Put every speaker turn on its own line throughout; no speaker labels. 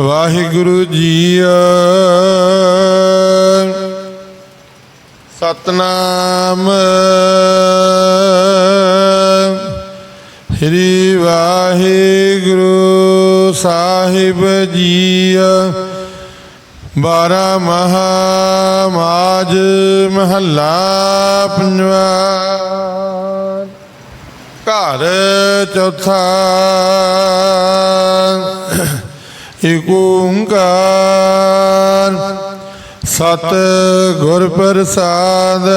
ਵਾਹਿਗੁਰੂ ਜੀ ਸਤਨਾਮ। ਸ੍ਰੀ ਵਾਹਿਗੁਰੂ ਸਾਹਿਬ ਜੀ ਬਾਰਾ ਮਹਾ ਮਾਜ ਮਹੱਲਾ ਪੰਜਵਾ। ਘਰ ਚੌਥਾ। ਏਕ ਓੰਕਾਰ। ਸਤ ਗੁਰ ਪ੍ਰਸਾਦ।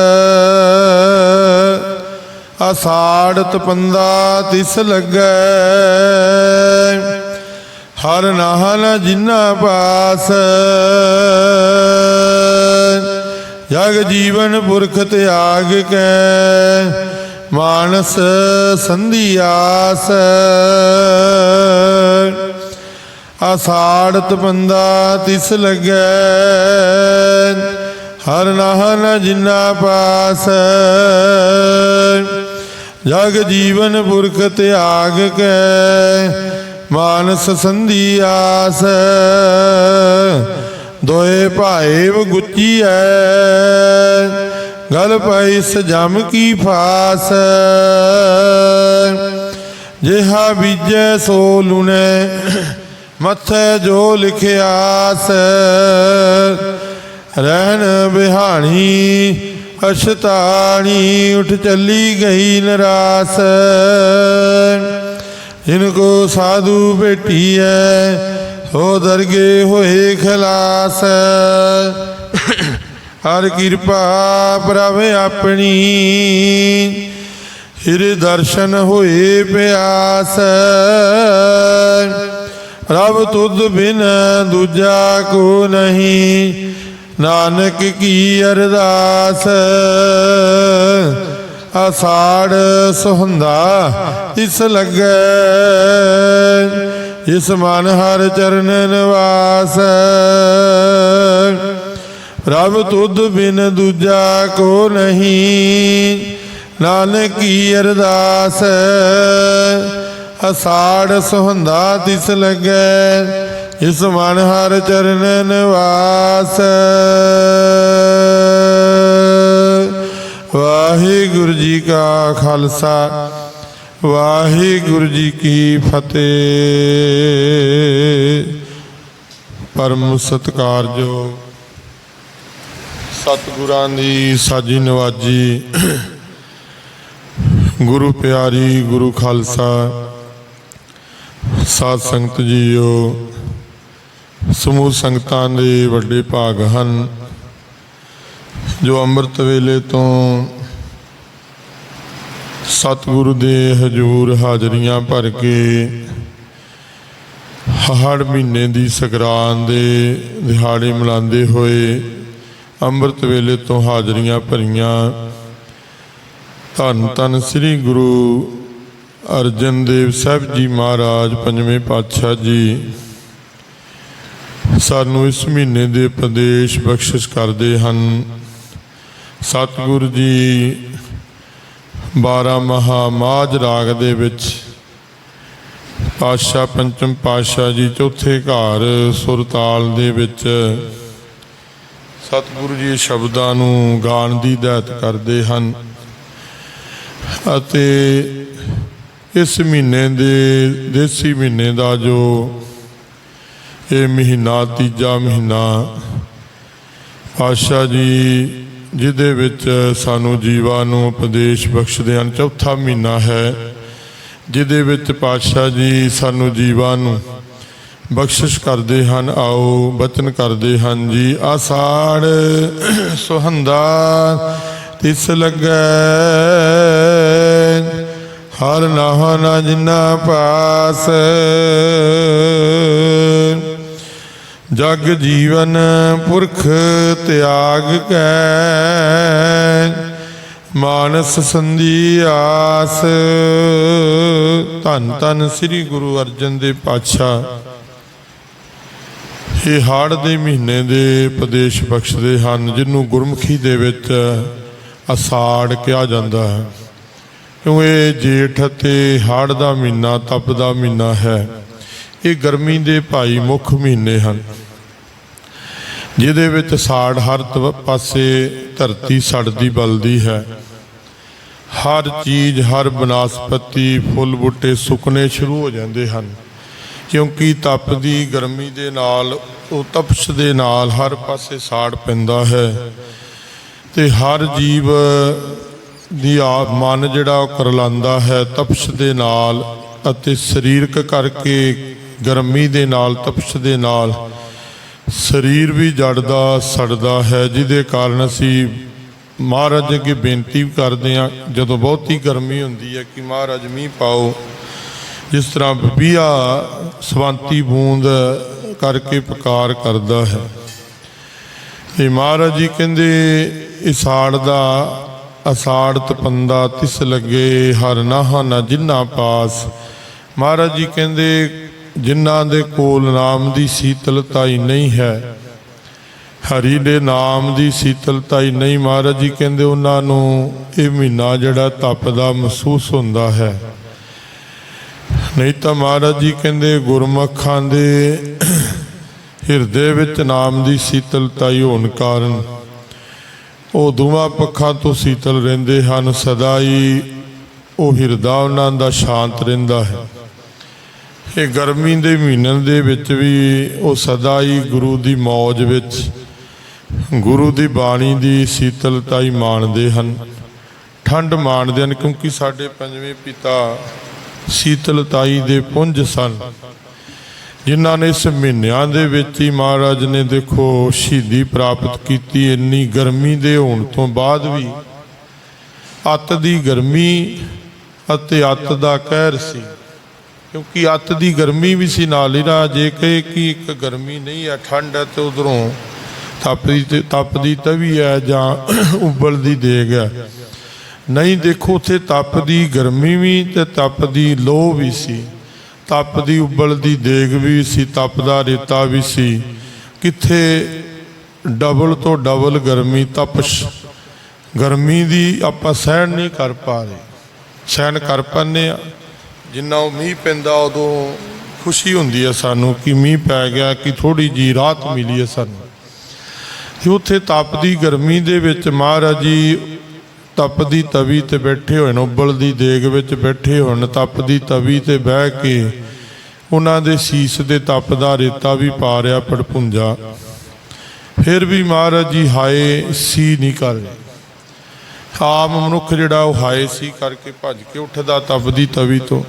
ਆਸਾੜ ਤਪੰਦਾ ਤਿਸ ਲੱਗੈ। ਹਰ ਨਾਹਨ ਜਿਨਾ ਪਾਸ। ਜਗ ਜੀਵਨ ਪੁਰਖ ਤਿਆਗ ਕੈ। ਮਾਨਸ ਸੰਧੀ ਆਸ ਆਸਾੜਤ ਬੰਦਾ ਤਿਸ ਲੱਗੈ, ਹਰ ਨਾਹਨ ਜਿਨਾ ਪਾਸ। ਜਗ ਜੀਵਨ ਪੁਰਖ ਤਿਆਗ ਕੈ, ਮਾਨਸ ਸੰਧੀ ਆਸ। ਦੋਏ ਭਾਏਵ ਗੁੱਚੀਐ, ਗਲ ਪਈ ਸਜਮ ਕੀ ਫਾਸ। ਜਿਹਾ ਬੀਜੈ ਸੋ ਲੁਨੇ ਮੱਥੇ ਜੋ ਲਿਖਿਆਸ ਰਹਿਣ ਬਿਹਾਣੀ, ਅਸ਼ਤਾਣੀ, ਉਠ ਚੱਲੀ ਗਈ ਨਰਾਸ। ਜਿਨ ਕੋ ਸਾਧੂ ਭੇਟੀਐ ਹੋ ਦਰਗੇ ਹੋਏ ਖਲਾਸ। ਹਰ ਕਿਰਪਾ ਪ੍ਰਭ ਆਪਣੀ ਹਿਰ ਦਰਸ਼ਨ ਹੋਏ ਪਿਆਸ। ਰਬ ਤੁਧ ਬਿਨ ਦੂਜਾ ਕੋ ਨਹੀਂ, ਨਾਨਕ ਕੀ ਅਰਦਾਸ? ਆਸਾੜ ਸੁਹੰਦਾ ਇਸ ਲੱਗੈ ਇਸ ਮਨ ਹਰ ਚਰਨ ਨਿਵਾਸ। ਰਬ ਤੁਧ ਬਿਨ ਦੂਜਾ ਕੋ ਨਹੀਂ, ਨਾਨਕ ਕੀ ਅਰਦਾਸ? ਅਸਾੜ ਸੁਹੰਦਾ ਤਿਸ ਲੱਗੈ, ਇਸ ਮਨ ਹਰ ਚਰਨ ਨਿਵਾਸ। ਵਾਹਿਗੁਰੂ ਜੀ ਕਾ ਖਾਲਸਾ, ਵਾਹਿਗੁਰੂ ਜੀ ਕੀ ਫਤਿਹ। ਪਰਮ ਸਤਿਕਾਰਯੋਗ ਸਤਿਗੁਰਾਂ ਦੀ ਸਾਜੀ ਨਵਾਜੀ, ਗੁਰੂ ਪਿਆਰੀ ਗੁਰੂ ਖਾਲਸਾ ਸਾਧ ਸੰਗਤ ਜੀਓ, ਸਮੂਹ ਸੰਗਤਾਂ ਦੇ ਵੱਡੇ ਭਾਗ ਹਨ, ਜੋ ਅੰਮ੍ਰਿਤ ਵੇਲੇ ਤੋਂ ਸਤਿਗੁਰੂ ਦੇ ਹਜੂਰ ਹਾਜ਼ਰੀਆਂ ਭਰ ਕੇ ਹੜ ਮਹੀਨੇ ਦੀ ਸੰਗਰਾਂਦ ਦੇ ਦਿਹਾੜੇ ਮਨਾਉਂਦੇ ਹੋਏ ਅੰਮ੍ਰਿਤ ਵੇਲੇ ਤੋਂ ਹਾਜ਼ਰੀਆਂ ਭਰੀਆਂ। ਧੰਨ ਧੰਨ ਸ੍ਰੀ ਗੁਰੂ ਅਰਜਨ ਦੇਵ ਸਾਹਿਬ ਜੀ ਮਹਾਰਾਜ, ਪੰਜਵੇਂ ਪਾਤਸ਼ਾਹ ਜੀ। ਸਾਨੂੰ ਇਸ ਮਹੀਨੇ ਦੇ ਉਪਦੇਸ਼ ਬਖਸ਼ਿਸ਼ ਕਰਦੇ ਹਨ। ਸਤਿਗੁਰੂ ਜੀ 12 ਮਹਾ ਮਾਜ ਰਾਗ ਦੇ ਵਿੱਚ ਪਾਤਸ਼ਾਹ ਪੰਚਮ ਪਾਤਸ਼ਾਹ ਜੀ ਚੌਥੇ ਘਰ ਸੁਰਤਾਲ ਦੇ ਵਿੱਚ ਸਤਿਗੁਰੂ ਜੀ ਸ਼ਬਦਾਂ ਨੂੰ ਗਾਣ ਦੀ ਦਾਤ ਕਰਦੇ ਹਨ ਅਤੇ ਇਸ ਮਹੀਨੇ ਦੇ, ਦੇਸੀ ਮਹੀਨੇ ਦਾ ਜੋ ਇਹ ਮਹੀਨਾ, ਤੀਜਾ ਮਹੀਨਾ, ਪਾਤਸ਼ਾਹ ਜੀ, ਜਿਹਦੇ ਵਿੱਚ ਸਾਨੂੰ ਜੀਵਾਂ ਨੂੰ ਉਪਦੇਸ਼ ਬਖਸ਼ਦੇ ਹਨ, ਚੌਥਾ ਮਹੀਨਾ ਹੈ, ਜਿਹਦੇ ਵਿੱਚ ਪਾਤਸ਼ਾਹ ਜੀ ਸਾਨੂੰ ਜੀਵਾਂ ਨੂੰ ਬਖਸ਼ਿਸ਼ ਕਰਦੇ ਹਨ, ਆਓ ਬਚਨ ਕਰਦੇ ਹਨ ਜੀ, ਆਸਾੜ ਸੁਹੰਦਾ ਤਿਸ ਲੱਗੈ ਹਰ ਨਾਹ ਨਾ ਜਿਨਾ ਪਾਸ। ਜਗ ਜੀਵਨ ਪੁਰਖ ਤਿਆਗ ਕੈ। ਮਾਨਸ ਸੰਧੀ ਆਸ। ਧੰਨ ਧੰਨ ਸ੍ਰੀ ਗੁਰੂ ਅਰਜਨ ਦੇਵ ਪਾਤਸ਼ਾਹ। ਇਹ ਹਾੜ ਦੇ ਮਹੀਨੇ ਦੇ ਪ੍ਰਦੇਸ਼ ਬਖਸ਼ਦੇ ਹਨ ਜਿਹਨੂੰ ਗੁਰਮੁਖੀ ਦੇ ਵਿੱਚ ਅਸਾੜ ਕਿਹਾ ਜਾਂਦਾ ਹੈ। ਕਿਉਂ ਇਹ ਜੇਠ ਅਤੇ ਹਾੜ ਦਾ ਮਹੀਨਾ, ਤਪ ਦਾ ਮਹੀਨਾ ਹੈ। ਇਹ ਗਰਮੀ ਦੇ ਭਾਈ ਮੁੱਖ ਮਹੀਨੇ ਹਨ। ਜਿਹਦੇ ਵਿੱਚ ਸਾੜ ਹਰ ਤਵ- ਪਾਸੇ ਧਰਤੀ ਸੜਦੀ ਬਲਦੀ ਹੈ। ਹਰ ਚੀਜ਼, ਹਰ ਬਨਸਪਤੀ ਫੁੱਲ ਬੂਟੇ ਸੁੱਕਣੇ ਸ਼ੁਰੂ ਹੋ ਜਾਂਦੇ ਹਨ। ਕਿਉਂਕਿ ਤਪ ਦੀ ਗਰਮੀ ਦੇ ਨਾਲ, ਉਹ ਤਪਸ਼ ਦੇ ਨਾਲ ਹਰ ਪਾਸੇ ਸਾੜ ਪੈਂਦਾ ਹੈ। ਤੇ ਹਰ ਜੀਵ ਦੀ ਆਪ ਮਨ ਜਿਹੜਾ ਉਹ ਕਰਲਾਂਦਾ ਹੈ, ਤਪਸ਼ ਦੇ ਨਾਲ ਅਤੇ ਸਰੀਰਕ ਕਰਕੇ ਗਰਮੀ ਦੇ ਨਾਲ, ਤਪਸ਼ ਦੇ ਨਾਲ ਸਰੀਰ ਵੀ ਜੜਦਾ, ਸੜਦਾ ਹੈ, ਜਿਹਦੇ ਕਾਰਨ ਅਸੀਂ ਮਹਾਰਾਜ ਅੱਗੇ ਬੇਨਤੀ ਵੀ ਕਰਦੇ ਹਾਂ, ਜਦੋਂ ਬਹੁਤੀ ਗਰਮੀ ਹੁੰਦੀ ਹੈ ਕਿ ਮਹਾਰਾਜ ਮੀਂਹ ਪਾਓ, ਜਿਸ ਤਰ੍ਹਾਂ ਬੀਆ ਸਵੰਤੀ ਬੂੰਦ ਕਰਕੇ ਪੁਕਾਰ ਕਰਦਾ ਹੈ। ਤੇ ਮਹਾਰਾਜ ਜੀ ਕਹਿੰਦੇ ਇਸਾੜ ਦਾ ਅਸਾੜ ਤਪੰਦਾ ਤਿਸ ਲੱਗੇ, ਹਰ ਨਾਹ ਨਾ ਜਿਨ੍ਹਾਂ ਪਾਸ। ਮਹਾਰਾਜ ਜੀ ਕਹਿੰਦੇ, ਜਿਨ੍ਹਾਂ ਦੇ ਕੋਲ ਨਾਮ ਦੀ ਸੀਤਲਤਾ ਹੀ ਨਹੀਂ ਹੈ, ਹਰੀ ਦੇ ਨਾਮ ਦੀ ਸੀਤਲਤਾ ਹੀ ਨਹੀਂ। ਮਹਾਰਾਜ ਜੀ ਕਹਿੰਦੇ, ਉਹਨਾਂ ਨੂੰ ਇਹ ਮਹੀਨਾ ਜਿਹੜਾ ਤਪਦਾ ਮਹਿਸੂਸ ਹੁੰਦਾ ਹੈ। ਨਹੀਂ ਤਾਂ ਮਹਾਰਾਜ ਜੀ ਕਹਿੰਦੇ, ਗੁਰਮੁਖਾਂ ਦੇ ਹਿਰਦੇ ਵਿੱਚ ਨਾਮ ਦੀ ਸੀਤਲਤਾ ਹੀ ਹੋਣ ਕਾਰਨ ਉਹ ਦੋਵਾਂ ਪੱਖਾਂ ਤੋਂ ਸੀਤਲ ਰਹਿੰਦੇ ਹਨ ਸਦਾ ਹੀ ਉਹ ਹਿਰਦਾ ਉਹਨਾਂ ਦਾ ਸ਼ਾਂਤ ਰਹਿੰਦਾ ਹੈ। ਇਹ ਗਰਮੀ ਦੇ ਮਹੀਨੇ ਦੇ ਵਿੱਚ ਵੀ ਉਹ ਸਦਾ ਹੀ ਗੁਰੂ ਦੀ ਮੌਜ ਵਿੱਚ ਗੁਰੂ ਦੀ ਬਾਣੀ ਦੀ ਸੀਤਲਤਾ ਹੀ ਮਾਣਦੇ ਹਨ। ਠੰਡ ਮਾਣਦੇ ਹਨ ਕਿਉਂਕਿ ਸਾਡੇ ਪੰਜਵੇਂ ਪਿਤਾ ਸੀਤਲਤਾਈ ਦੇ ਪੁੰਜ ਸਨ। ਜਿਨ੍ਹਾਂ ਨੇ ਇਸ ਮਹੀਨਿਆਂ ਦੇ ਵਿੱਚ ਹੀ ਮਹਾਰਾਜ ਨੇ ਦੇਖੋ ਸ਼ਹੀਦੀ ਪ੍ਰਾਪਤ ਕੀਤੀ, ਇੰਨੀ ਗਰਮੀ ਦੇ ਹੋਣ ਤੋਂ ਬਾਅਦ ਵੀ ਅੱਤ ਦੀ ਗਰਮੀ ਅਤੇ ਅੱਤ ਦਾ ਕਹਿਰ ਸੀ। ਕਿਉਂਕਿ ਅੱਤ ਦੀ ਗਰਮੀ ਵੀ ਸੀ ਨਾਲ ਹੀ ਨਾ ਜੇ ਕਹੇ ਕਿ ਇੱਕ ਗਰਮੀ ਨਹੀਂ ਹੈ, ਠੰਡ ਹੈ ਤੇ ਉਧਰੋਂ ਤਪਦੀ ਤੇ, ਤਪਦੀ ਤਵੀ ਹੈ ਜਾਂ ਉਬਲਦੀ ਦੇਗ ਹੈ। ਨਹੀਂ ਦੇਖੋ, ਉੱਥੇ ਤਪਦੀ ਗਰਮੀ ਵੀ ਤੇ ਤਪਦੀ ਲੋਹ ਵੀ ਸੀ। ਤਪਦੀ ਉਬਲਦੀ ਦੇਗ ਵੀ ਸੀ, ਤਪਦਾ ਰੇਤਾ ਵੀ ਸੀ। ਕਿੱਥੇ ਡਬਲ ਤੋਂ ਡਬਲ ਗਰਮੀ ਤਪਸ਼, ਗਰਮੀ ਦੀ ਆਪਾਂ ਸਹਿਣ ਨਹੀਂ ਕਰ ਪਾ ਰਹੇ। ਸਹਿਣ ਕਰ ਪਾਉਂਦੇ ਆ ਜਿੰਨਾ ਉਹ ਮੀਂਹ ਪੈਂਦਾ, ਉਦੋਂ ਖੁਸ਼ੀ ਹੁੰਦੀ ਹੈ ਸਾਨੂੰ ਕਿ ਮੀਂਹ ਪੈ ਗਿਆ, ਕਿ ਥੋੜੀ ਜੀ ਰਾਹਤ ਮਿਲੀ ਹੈ ਸਾਨੂੰ। ਤੇ ਉੱਥੇ ਤਪਦੀ ਗਰਮੀ ਦੇ ਵਿੱਚ ਮਹਾਰਾਜ ਜੀ ਤਪਦੀ ਤਵੀ ਤੇ ਬੈਠੇ ਹੋਏ ਨੇ ਉਬਲਦੀ ਦੇਗ ਵਿੱਚ ਬੈਠੇ ਹੋਣ ਤਪਦੀ ਤਵੀ ਤੇ ਬਹਿ ਕੇ ਉਹਨਾਂ ਦੇ ਸੀਸ ਦੇ ਤਪਦਾ ਰੇਤਾ ਵੀ ਪਾ ਰਿਆ ਪੜਪੁੰਜਾ। ਫਿਰ ਵੀ ਮਹਾਰਾਜ ਜੀ ਹਾਏ ਸੀ ਨਹੀਂ ਕਰ। ਰਹੇ ਆਮ ਮਨੁੱਖ ਜਿਹੜਾ ਉਹ ਹਾਏ ਸੀ ਕਰਕੇ ਭੱਜ ਕੇ ਉੱਠਦਾ ਤਪਦੀ ਤਵੀ ਤੋਂ।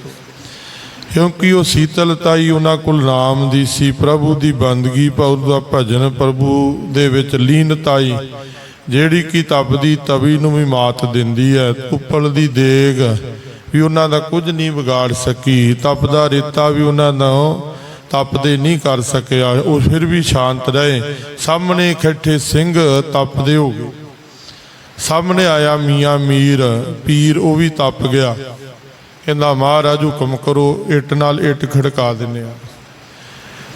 ਕਿਉਂਕਿ ਉਹ ਸੀਤਲਤਾ ਹੀ ਉਹਨਾਂ ਕੋਲ ਨਾਮ ਦੀ ਸੀ, ਪ੍ਰਭੂ ਦੀ ਬੰਦਗੀ ਪ੍ਰਭੂ ਦਾ ਭਜਨ ਪ੍ਰਭੂ ਦੇ ਵਿੱਚ ਲੀਨਤਾ ਹੀ ਜਿਹੜੀ ਕਿ ਤਪਦੀ ਤਵੀ ਨੂੰ ਵੀ ਮਾਤ ਦਿੰਦੀ ਹੈ, ਉੱਪਲ ਦੀ ਦੇਗ ਵੀ ਉਹਨਾਂ ਦਾ ਕੁਝ ਨਹੀਂ ਵਿਗਾੜ ਸਕੀ। ਤਪਦਾ ਰੇਤਾ ਵੀ ਉਹਨਾਂ ਦਾ ਤਪਦੇ ਨਹੀਂ ਕਰ ਸਕਿਆ। ਉਹ ਫਿਰ ਵੀ ਸ਼ਾਂਤ ਰਹੇ। ਸਾਹਮਣੇ ਇਕੱਠੇ ਸਿੰਘ ਤਪਦੇ ਹੋ ਗਏ। ਸਾਹਮਣੇ ਆਇਆ ਮੀਆਂ ਮੀਰ, ਪੀਰ, ਉਹ ਵੀ ਤਪ ਗਿਆ। ਕਹਿੰਦਾ, ਮਹਾਰਾਜ ਹੁਕਮ ਕਰੋ, ਇੱਟ ਨਾਲ ਇੱਟ ਖੜਕਾ ਦਿੰਨੇ ਆ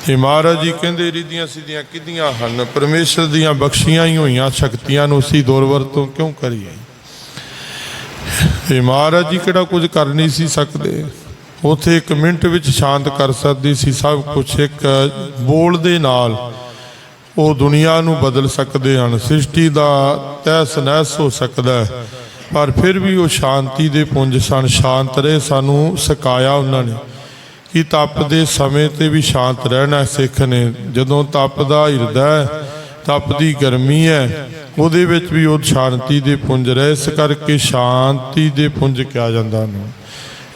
ਤੇ ਮਹਾਰਾਜ ਜੀ ਕਹਿੰਦੇ, ਰਿੱਧੀਆਂ ਸਿੱਧੀਆਂ ਕਿੱਦੀਆਂ ਹਨ? ਪਰਮੇਸ਼ਰ ਦੀਆਂ ਬਖਸ਼ੀਆਂ ਹੀ ਹੋਈਆਂ, ਸ਼ਕਤੀਆਂ ਨੂੰ ਅਸੀਂ ਦੁਰਵਰਤੋਂ ਕਿਉਂ ਕਰੀਏ? ਤੇ ਮਹਾਰਾਜ ਜੀ ਕਿਹੜਾ ਕੁਝ ਕਰ ਨਹੀਂ ਸੀ ਸਕਦੇ? ਉਥੇ ਇੱਕ ਮਿੰਟ ਵਿੱਚ ਸ਼ਾਂਤ ਕਰ ਸਕਦੀ ਸੀ, ਸਭ ਕੁਝ ਇੱਕ ਬੋਲ ਦੇ ਨਾਲ ਉਹ ਦੁਨੀਆ ਨੂੰ ਬਦਲ ਸਕਦੇ ਹਨ। ਸ੍ਰਿਸ਼ਟੀ ਦਾ ਤਹਿਸ ਨਹਿਸ ਹੋ ਸਕਦਾ ਹੈ, ਪਰ ਫਿਰ ਵੀ ਉਹ ਸ਼ਾਂਤੀ ਦੇ ਪੁੰਜ ਸਨ, ਸ਼ਾਂਤ ਰਹੇ ਸਾਨੂੰ, ਸਿਖਾਇਆ ਉਹਨਾਂ ਨੇ। ਕਿ ਤਪ ਦੇ ਸਮੇਂ ਤੇ ਵੀ ਸ਼ਾਂਤ ਰਹਿਣਾ ਸਿੱਖ ਨੇ। ਜਦੋਂ ਤਪਦਾ ਹਿਰਦਾ ਹੈ, ਤਪਦੀ ਗਰਮੀ ਹੈ ਉਹਦੇ ਵਿੱਚ ਵੀ ਉਹ ਸ਼ਾਂਤੀ ਦੇ ਪੁੰਜ ਰਹੇ ਇਸ ਕਰਕੇ ਸ਼ਾਂਤੀ ਦੇ ਪੁੰਜ ਕਿਹਾ ਜਾਂਦਾ ਉਹਨੂੰ।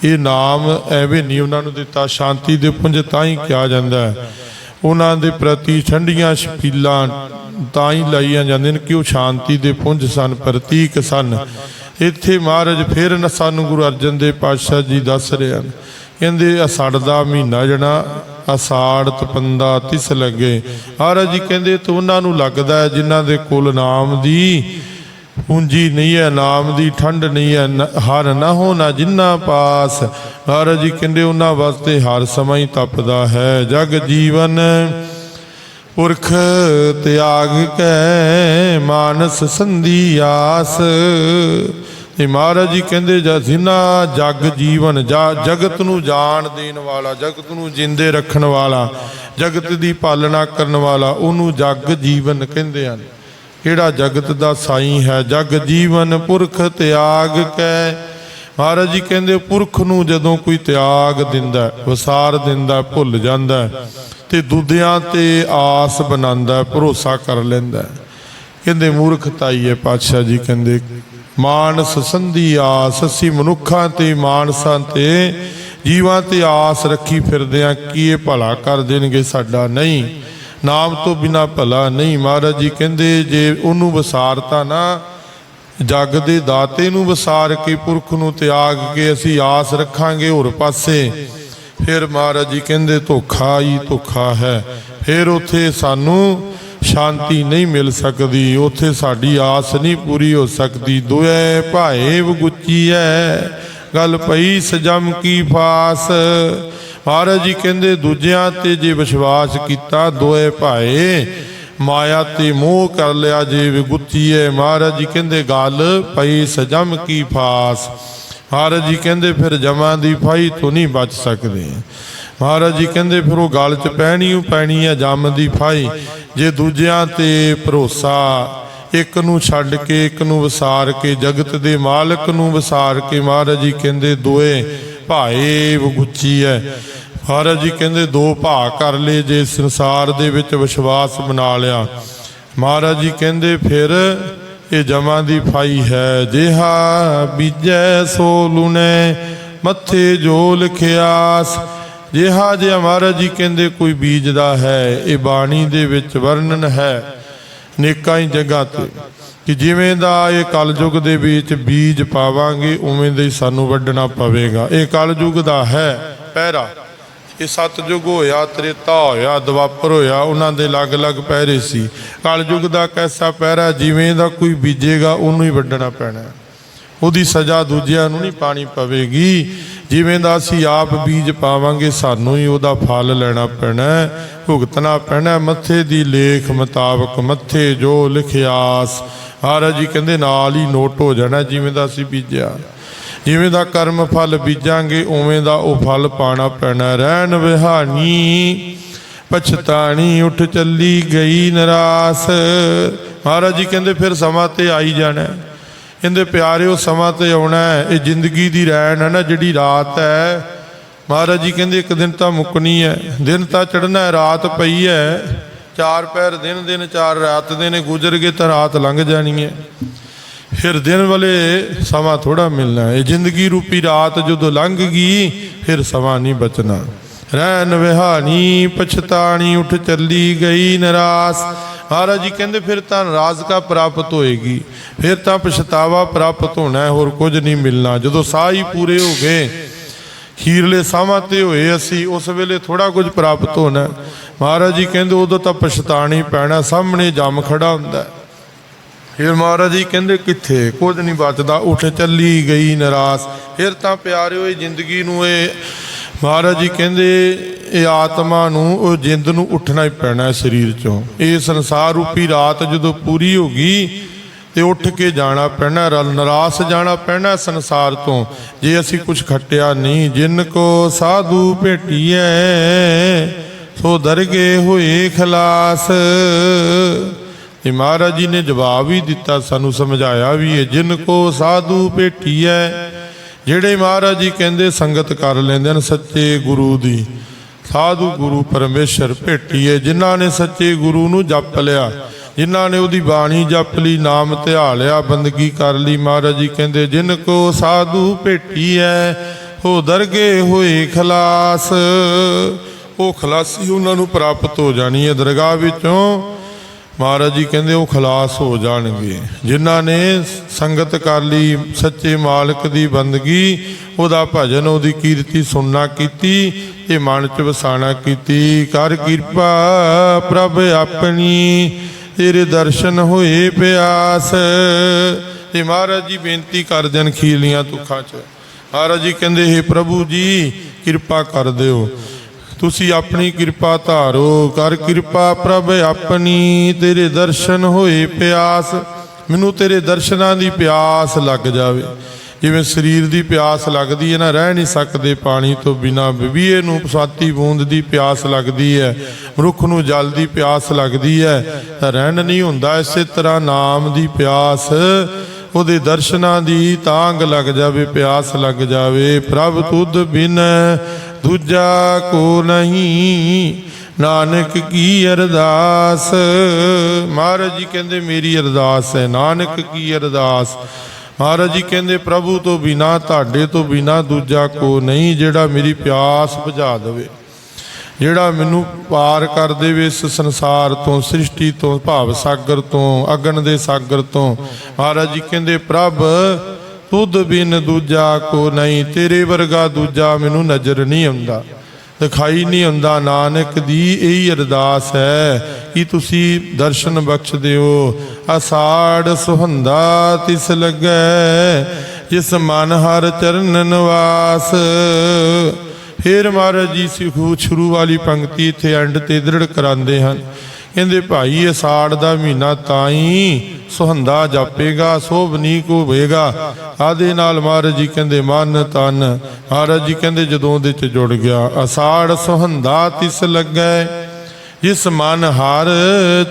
ਇਹ ਨਾਮ ਐਵੇਂ ਨਹੀਂ ਉਹਨਾਂ ਨੂੰ ਦਿੱਤਾ ਸ਼ਾਂਤੀ ਦੇ ਪੁੰਜ ਤਾਂ ਹੀ ਕਿਹਾ ਜਾਂਦਾ ਹੈ। ਉਹਨਾਂ ਦੇ ਪ੍ਰਤੀ ਠੰਡੀਆਂ ਛਪੀਲਾਂ ਤਾਂ ਹੀ ਲਾਈਆਂ ਜਾਂਦੀਆਂ ਨੇ ਕਿ ਉਹ ਸ਼ਾਂਤੀ ਦੇ ਪੁੰਜ ਸਨ ਪ੍ਰਤੀਕ ਸਨ। ਇੱਥੇ ਮਹਾਰਾਜ ਫਿਰ ਨ ਸਾਨੂੰ ਗੁਰੂ ਅਰਜਨ ਦੇਵ ਪਾਤਸ਼ਾਹ ਜੀ ਦੱਸ ਰਹੇ ਹਨ ਕਹਿੰਦੇ ਅਸੜ ਦਾ ਮਹੀਨਾ ਜਿਹੜਾ ਅਸਾੜ ਤਪੰਦਾ, ਤਿਸ ਲੱਗੇ। ਮਹਾਰਾਜ ਜੀ ਕਹਿੰਦੇ, ਤੇ ਉਹਨਾਂ ਨੂੰ ਲੱਗਦਾ ਹੈ ਜਿਨ੍ਹਾਂ ਦੇ ਕੋਲ ਨਾਮ ਦੀ ਪੂੰਜੀ ਨਹੀਂ ਹੈ, ਨਾਮ ਦੀ ਠੰਡ ਨਹੀਂ ਹੈ ਹਰ ਨਾ ਹੋਣਾ ਜਿੰਨਾ ਪਾਸ। ਮਹਾਰਾਜ ਜੀ ਕਹਿੰਦੇ, ਉਹਨਾਂ ਵਾਸਤੇ ਹਰ ਸਮਾਂ ਹੀ ਤਪਦਾ ਹੈ। ਜਗ ਜੀਵਨ ਪੁਰਖ ਤਿਆਗ ਕੈ, ਮਾਨਸ ਸੰਧੀ ਆਸ। ਤੇ ਮਹਾਰਾਜ ਜੀ ਕਹਿੰਦੇ ਜਾਂ ਜਿਨ੍ਹਾਂ ਜਗ ਜੀਵਨ ਜਾਂ ਜਗਤ ਨੂੰ ਜਾਣ ਦੇਣ ਵਾਲਾ ਜਗਤ ਨੂੰ ਜਿੰਦੇ ਰੱਖਣ ਵਾਲਾ ਜਗਤ ਦੀ ਪਾਲਣਾ ਕਰਨ ਵਾਲਾ ਉਹਨੂੰ ਜਗ ਜੀਵਨ ਕਹਿੰਦੇ ਹਨ। ਕਿਹੜਾ ਜਗਤ ਦਾ ਸਾਈਂ ਹੈ? ਜਗ ਜੀਵਨ ਪੁਰਖ ਤਿਆਗ ਕੈ। ਮਹਾਰਾਜ ਜੀ ਕਹਿੰਦੇ ਪੁਰਖ ਨੂੰ ਜਦੋਂ ਕੋਈ ਤਿਆਗ ਦਿੰਦਾ ਵਿਸਾਰ ਦਿੰਦਾ ਭੁੱਲ ਜਾਂਦਾ ਹੈ, ਤੇ ਦੂਜਿਆਂ ਤੇ ਆਸ ਬਣਾਉਂਦਾ ਭਰੋਸਾ ਕਰ ਲੈਂਦਾ ਹੈ। ਕਹਿੰਦੇ ਮੂਰਖਤਾਈ ਹੈ ਪਾਤਸ਼ਾਹ ਜੀ ਕਹਿੰਦੇ ਮਾਨਸ ਸੰਧੀ ਆਸ, ਅਸੀਂ ਮਨੁੱਖਾਂ ਤੇ ਮਾਨਸਾਂ ਤੇ ਜੀਵਾਂ ਤੇ ਆਸ ਰੱਖੀ ਫਿਰਦੇ ਆ, ਕੀ ਇਹ ਭਲਾ ਕਰ ਦੇਣਗੇ ਸਾਡਾ ਨਹੀਂ? ਨਾਮ ਤੋਂ ਬਿਨਾ ਭਲਾ ਨਹੀਂ। ਮਹਾਰਾਜ ਜੀ ਕਹਿੰਦੇ, ਜੇ ਉਹਨੂੰ ਵਸਾਰਤਾ ਨਾ, ਜਗ ਦੇ ਦਾਤੇ ਨੂੰ ਵਸਾਰ ਕੇ, ਪੁਰਖ ਨੂੰ ਤਿਆਗ ਕੇ ਅਸੀਂ ਆਸ ਰੱਖਾਂਗੇ ਹੋਰ ਪਾਸੇ। ਫਿਰ ਮਹਾਰਾਜ ਜੀ ਕਹਿੰਦੇ, ਧੋਖਾ ਹੀ ਧੋਖਾ ਹੈ। ਫਿਰ ਉੱਥੇ ਸਾਨੂੰ ਸ਼ਾਂਤੀ ਨਹੀਂ ਮਿਲ ਸਕਦੀ। ਉੱਥੇ ਸਾਡੀ ਆਸ ਨਹੀਂ ਪੂਰੀ ਹੋ ਸਕਦੀ। ਦੋਏ ਭਾਏ ਵਗੁੱਚੀ ਹੈ ਗੱਲ ਪਈ ਸਜਮ ਕੀ ਫਾਸ। ਮਹਾਰਾਜ ਜੀ ਕਹਿੰਦੇ, ਦੂਜਿਆਂ ਤੇ ਜੇ ਵਿਸ਼ਵਾਸ ਕੀਤਾ ਦੋਏ ਭਾਏ ਮਾਇਆ ਤੇ ਮੋਹ ਕਰ ਲਿਆ ਜੇ ਵਿਗੁੱਚੀ ਹੈ ਮਹਾਰਾਜ ਜੀ ਕਹਿੰਦੇ, ਗੱਲ ਪਈ ਸਜਮ ਕੀ ਫਾਸ। ਮਹਾਰਾਜ ਜੀ ਕਹਿੰਦੇ, ਫਿਰ ਜਮਾਂ ਦੀ ਫਾਈ ਤੋਂ ਨਹੀਂ ਬਚ ਸਕਦੇ। ਮਹਾਰਾਜ ਜੀ ਕਹਿੰਦੇ, ਫਿਰ ਉਹ ਗਲ 'ਚ ਪੈਣੀ ਓ ਪੈਣੀ ਹੈ ਜੰਮ ਦੀ ਫਾਈ। ਜੇ ਦੂਜਿਆਂ ਤੇ ਭਰੋਸਾ, ਇੱਕ ਨੂੰ ਛੱਡ ਕੇ, ਇੱਕ ਨੂੰ ਵਿਸਾਰ ਕੇ, ਜਗਤ ਦੇ ਮਾਲਕ ਨੂੰ ਵਿਸਾਰ ਕੇ, ਮਹਾਰਾਜ ਜੀ ਕਹਿੰਦੇ, ਦੋਏ ਭਾਏ ਵਗੁੱਚੀ ਹੈ ਮਹਾਰਾਜ ਜੀ ਕਹਿੰਦੇ, ਦੋ ਭਾ ਕਰ ਲਏ ਜੇ ਸੰਸਾਰ ਦੇ ਵਿੱਚ ਵਿਸ਼ਵਾਸ ਬਣਾ ਲਿਆ। ਮਹਾਰਾਜ ਜੀ ਕਹਿੰਦੇ, ਫਿਰ ਇਹ ਜਮਾਂ ਦੀ ਫਾਈ ਹੈ। ਜਿਹਾ ਬੀਜੈ ਸੋ ਲੁਨੇ ਮੱਥੇ ਜੋ ਲਿਖਿਆਸ ਜਿਹਾ ਜੇ ਮਹਾਰਾਜ ਜੀ ਕਹਿੰਦੇ, ਕੋਈ ਬੀਜ ਦਾ ਹੈ, ਇਹ ਬਾਣੀ ਦੇ ਵਿੱਚ ਵਰਣਨ ਹੈ ਨੇਕਾਂ ਹੀ ਜਗ੍ਹਾ ਤੇ ਕਿ ਜਿਵੇਂ ਦਾ ਇਹ ਕਲਯੁਗ ਦੇ ਵਿੱਚ ਬੀਜ ਪਾਵਾਂਗੇ, ਉਵੇਂ ਦਾ ਹੀ ਸਾਨੂੰ ਵੱਢਣਾ ਪਵੇਗਾ। ਇਹ ਕਲਯੁਗ ਦਾ ਹੈ ਪਹਿਰਾ। ਇਹ ਸਤਜੁਗ ਹੋਇਆ, ਤ੍ਰੇਤਾ ਹੋਇਆ, ਦਵਾਪਰ ਹੋਇਆ, ਉਹਨਾਂ ਦੇ ਅਲੱਗ-ਅਲੱਗ ਪਹਿਰੇ ਸੀ। ਕਲਯੁਗ ਦਾ ਕੈਸਾ ਪਹਿਰਾ, ਜਿਵੇਂ ਦਾ ਕੋਈ ਬੀਜੇਗਾ, ਉਹਨੂੰ ਹੀ ਵੱਢਣਾ ਪੈਣਾ। ਉਹਦੀ ਸਜ਼ਾ ਦੂਜਿਆਂ ਨੂੰ ਨਹੀਂ ਪਾਣੀ ਪਵੇਗੀ। ਜਿਵੇਂ ਦਾ ਅਸੀਂ ਆਪ ਬੀਜ ਪਾਵਾਂਗੇ, ਸਾਨੂੰ ਹੀ ਉਹਦਾ ਫਲ ਲੈਣਾ ਪੈਣਾ ਭੁਗਤਣਾ ਪੈਣਾ ਮੱਥੇ ਦੀ ਲੇਖ ਮੁਤਾਬਕ ਮੱਥੇ ਜੋ ਲਿਖਿਆਸ, ਮਹਾਰਾਜ ਜੀ ਕਹਿੰਦੇ ਨਾਲ ਹੀ ਨੋਟ ਹੋ ਜਾਣਾ ਜਿਵੇਂ ਦਾ ਅਸੀਂ ਬੀਜਿਆ। ਜਿਵੇਂ ਦਾ ਕਰਮ ਫਲ ਬੀਜਾਂਗੇ, ਉਵੇਂ ਦਾ ਉਹ ਫਲ ਪਾਣਾ ਪੈਣਾ ਰਹਿਣ ਵਿਹਾਨੀ ਪਛਤਾਣੀ, ਉੱਠ ਚੱਲੀ ਗਈ ਨਰਾਸ। ਮਹਾਰਾਜ ਜੀ ਕਹਿੰਦੇ ਫਿਰ ਸਮਾਂ ਤੇ ਆਈ ਜਾਣਾ ਹੈ। ਕਹਿੰਦੇ ਪਿਆਰਿਓ, ਸਮਾਂ ਤੇ ਆਉਣਾ ਹੈ, ਇਹ ਜ਼ਿੰਦਗੀ ਦੀ ਰੈਣ ਹੈ ਨਾ, ਜਿਹੜੀ ਰਾਤ ਹੈ। ਮਹਾਰਾਜ ਜੀ ਕਹਿੰਦੇ, ਇੱਕ ਦਿਨ ਤਾਂ ਮੁੱਕਣੀ ਹੈ, ਦਿਨ ਤਾਂ ਚੜਨਾ ਹੈ, ਰਾਤ ਪਈ ਹੈ। ਚਾਰ ਪੈਰ ਦਿਨ ਦਿਨ, ਚਾਰ ਰਾਤ ਦੇ ਨੇ, ਗੁਜ਼ਰ ਗਏ ਤਾਂ ਰਾਤ ਲੰਘ ਜਾਣੀ ਹੈ। ਫਿਰ ਦਿਨ ਵਾਲੇ ਸਮਾਂ ਥੋੜਾ ਮਿਲਣਾ ਇਹ ਜ਼ਿੰਦਗੀ ਰੂਪੀ ਰਾਤ ਜਦੋਂ ਲੰਘ ਗਈ, ਫਿਰ ਸਮਾਂ ਨਹੀਂ ਬਚਣਾ। ਰਹਿਣ ਵਿਹਾਨੀ ਪਛਤਾਣੀ, ਉੱਠ ਚੱਲੀ ਗਈ, ਨਰਾਸ। ਮਹਾਰਾਜ ਜੀ ਕਹਿੰਦੇ, ਫਿਰ ਤਾਂ ਨਾਰਾਜ਼ਗਾ ਪ੍ਰਾਪਤ ਹੋਏਗੀ। ਫਿਰ ਤਾਂ ਪਛਤਾਵਾ ਪ੍ਰਾਪਤ ਹੋਣਾ ਹੋਰ ਕੁਝ ਨਹੀਂ ਮਿਲਣਾ। ਜਦੋਂ ਸਾਹ ਹੀ ਪੂਰੇ ਹੋ ਗਏ, ਖੀਰਲੇ ਸਾਹਾਂ ਤੇ ਹੋਏ ਅਸੀਂ, ਉਸ ਵੇਲੇ ਥੋੜਾ ਕੁਝ ਪ੍ਰਾਪਤ ਹੋਣਾ ਮਹਾਰਾਜ ਜੀ ਕਹਿੰਦੇ, ਉਦੋਂ ਤਾਂ ਪਛਤਾਣੀ ਪੈਣਾ, ਸਾਹਮਣੇ ਜੰਮ ਖੜਾ ਹੁੰਦਾ ਫਿਰ ਮਹਾਰਾਜ ਜੀ ਕਹਿੰਦੇ, ਕਿੱਥੇ? ਕੁਝ ਨਹੀਂ ਬਚਦਾ, ਉੱਠ ਚੱਲੀ ਗਈ ਨਰਾਸ। ਫਿਰ ਤਾਂ ਪਿਆਰਿਓ, ਇਹ ਜ਼ਿੰਦਗੀ ਨੂੰ ਇਹ ਮਹਾਰਾਜ ਜੀ ਕਹਿੰਦੇ ਇਹ ਆਤਮਾ ਨੂੰ, ਉਹ ਜਿੰਦ ਨੂੰ ਉੱਠਣਾ ਹੀ ਪੈਣਾ ਹੈ ਸਰੀਰ ਚੋਂ। ਇਹ ਸੰਸਾਰ ਰੂਪੀ ਰਾਤ ਜਦੋਂ ਪੂਰੀ ਹੋ ਗਈ ਤੇ ਉੱਠ ਕੇ ਜਾਣਾ ਪੈਣਾ, ਰਲ ਨਰਾਸ ਜਾਣਾ ਪੈਣਾ ਸੰਸਾਰ ਤੋਂ, ਜੇ ਅਸੀਂ ਕੁਝ ਖੱਟਿਆ ਨਹੀਂ, ਜਿਨ ਕੋ ਸਾਧੂ ਭੇਟੀਐ, ਸੋ ਦਰਗੇ ਹੋਏ ਖਲਾਸ। ਤੇ ਮਹਾਰਾਜ ਜੀ ਨੇ ਜਵਾਬ ਵੀ ਦਿੱਤਾ, ਸਾਨੂੰ ਸਮਝਾਇਆ ਵੀ ਹੈ ਜਿਨ ਕੋ ਸਾਧੂ ਭੇਟੀਐ, ਜਿਹੜੇ ਮਹਾਰਾਜ ਜੀ ਕਹਿੰਦੇ ਸੰਗਤ ਕਰ ਲੈਂਦੇ ਹਨ ਸੱਚੇ ਗੁਰੂ ਦੀ। ਸਾਧੂ ਗੁਰੂ ਪਰਮੇਸ਼ਰ ਭੇਟੀਏ, ਜਿਨ੍ਹਾਂ ਨੇ ਸੱਚੇ ਗੁਰੂ ਨੂੰ ਜਪ ਲਿਆ, ਜਿਨ੍ਹਾਂ ਨੇ ਉਹਦੀ ਬਾਣੀ ਜਪ ਲਈ, ਨਾਮ ਧਿਆ ਲਿਆ, ਬੰਦਗੀ ਕਰ ਲਈ, ਮਹਾਰਾਜ ਜੀ ਕਹਿੰਦੇ, ਜਿਨ ਕੋ ਸਾਧੂ ਭੇਟੀਐ, ਹੋ ਦਰਗੇ ਹੋਏ ਖਲਾਸ। ਉਹ ਖਲਾਸੀ ਉਹਨਾਂ ਨੂੰ ਪ੍ਰਾਪਤ ਹੋ ਜਾਣੀ ਹੈ ਦਰਗਾਹ ਵਿੱਚੋਂ। ਮਹਾਰਾਜ ਜੀ ਕਹਿੰਦੇ, ਉਹ ਖਲਾਸ ਹੋ ਜਾਣਗੇ। ਜਿਨ੍ਹਾਂ ਨੇ ਸੰਗਤ ਕਰ ਲਈ, ਸੱਚੇ ਮਾਲਕ ਦੀ ਬੰਦਗੀ, ਉਹਦਾ ਭਜਨ, ਉਹਦੀ ਕੀਰਤੀ ਸੁਣਨਾ ਕੀਤੀ ਇਹ ਮਨ ਚ ਵਸਾਣਾ ਕੀਤੀ। ਕਰ ਕਿਰਪਾ ਪ੍ਰਭ ਆਪਣੀ, ਤੇਰੇ ਦਰਸ਼ਨ ਹੋਏ ਪਿਆਸ। ਤੇ ਮਹਾਰਾਜ ਜੀ ਬੇਨਤੀ ਕਰਦੇ ਹਨ ਖੀਲੀਆਂ ਤੁਖਾਂ ਚ। ਮਹਾਰਾਜ ਜੀ ਕਹਿੰਦੇ हे ਪ੍ਰਭੂ ਜੀ, ਕਿਰਪਾ ਕਰ ਦਿਓ। ਤੁਸੀਂ ਆਪਣੀ ਕਿਰਪਾ ਧਾਰੋ। ਕਰ ਕਿਰਪਾ ਪ੍ਰਭ ਆਪਣੀ, ਤੇਰੇ ਦਰਸ਼ਨ ਹੋਏ ਪਿਆਸ। ਮੈਨੂੰ ਤੇਰੇ ਦਰਸ਼ਨਾਂ ਦੀ ਪਿਆਸ ਲੱਗ ਜਾਵੇ। ਜਿਵੇਂ ਸਰੀਰ ਦੀ ਪਿਆਸ ਲੱਗਦੀ ਹੈ ਨਾ, ਰਹਿ ਨਹੀਂ ਸਕਦੇ ਪਾਣੀ ਤੋਂ ਬਿਨਾ। ਬੀਏ ਨੂੰ ਸਾਤੀ ਬੂੰਦ ਦੀ ਪਿਆਸ ਲੱਗਦੀ ਹੈ, ਮਨੁੱਖ ਨੂੰ ਜਲ ਦੀ ਪਿਆਸ ਲੱਗਦੀ ਹੈ। ਤਾਂ ਰਹਿਣ ਨਹੀਂ ਹੁੰਦਾ ਇਸੇ ਤਰ੍ਹਾਂ ਨਾਮ ਦੀ ਪਿਆਸ। ਉਹਦੇ ਦਰਸ਼ਨਾਂ ਦੀ ਤਾਂਗ ਲੱਗ ਜਾਵੇ, ਪਿਆਸ ਲੱਗ ਜਾਵੇ। ਪ੍ਰਭ ਤੁਧ ਬਿਨ ਦੂਜਾ ਕੋ ਨਹੀਂ, ਨਾਨਕ ਕੀ ਅਰਦਾਸ? ਮਹਾਰਾਜ ਜੀ ਕਹਿੰਦੇ, ਮੇਰੀ ਅਰਦਾਸ ਹੈ, ਨਾਨਕ ਕੀ ਅਰਦਾਸ? ਮਹਾਰਾਜ ਜੀ ਕਹਿੰਦੇ, ਪ੍ਰਭੂ ਤੋਂ ਬਿਨਾ ਤੁਹਾਡੇ ਤੋਂ ਬਿਨਾ ਦੂਜਾ ਕੋ ਨਹੀਂ ਜਿਹੜਾ ਮੇਰੀ ਪਿਆਸ ਬੁਝਾ ਦੇਵੇ, ਜਿਹੜਾ ਮੈਨੂੰ ਪਾਰ ਕਰ ਦੇਵੇ ਇਸ ਸੰਸਾਰ ਤੋਂ, ਸ੍ਰਿਸ਼ਟੀ ਤੋਂ, ਭਾਵ ਸਾਗਰ ਤੋਂ, ਅਗਨ ਦੇ ਸਾਗਰ ਤੋਂ। ਮਹਾਰਾਜ ਜੀ ਕਹਿੰਦੇ, ਪ੍ਰਭ, ਤੁਧ ਬਿਨ ਦੂਜਾ ਕੋ ਨਹੀਂ, ਤੇਰੇ ਵਰਗਾ ਦੂਜਾ ਮੈਨੂੰ ਨਜ਼ਰ ਨਹੀਂ ਆਉਂਦਾ, ਦਿਖਾਈ ਨਹੀਂ ਹੁੰਦਾ ਨਾਨਕ ਦੀ ਇਹੀ ਅਰਦਾਸ ਹੈ ਕਿ ਤੁਸੀਂ ਦਰਸ਼ਨ ਬਖਸ਼ ਦਿਓ ਅਸਾੜ ਸੁਹੰਦਾ ਤਿਸ ਲੱਗੈ, ਜਿਸ ਮਨ ਹਰ ਚਰਨ ਨਿਵਾਸ। ਫੇਰ ਮਹਾਰਾਜ ਜੀ, ਸਿਖੂ ਸ਼ੁਰੂ ਵਾਲੀ ਪੰਕਤੀ ਇੱਥੇ ਐਂਡ ਤੇ ਦ੍ਰਿੜ ਕਰਾਉਂਦੇ ਹਨ। ਕਹਿੰਦੇ, ਭਾਈ, ਅਸਾੜ ਦਾ ਮਹੀਨਾ ਤਾਂ ਹੀ ਸੁਹੰਦਾ ਜਾਪੇਗਾ ਸੋਭਨੀਕ ਹੋਵੇਗਾ। ਆਦੇ ਨਾਲ ਮਹਾਰਾਜ ਜੀ ਕਹਿੰਦੇ, ਮਨ, ਤਨ। ਮਹਾਰਾਜ ਜੀ ਕਹਿੰਦੇ, ਜਦੋਂ ਦੇ ਚ ਜੁੜ ਗਿਆ, ਅਸਾੜ ਸੁਹੰਦਾ ਤਿਸ ਲੱਗੈ, ਜਿਸ ਮਨ ਹਰ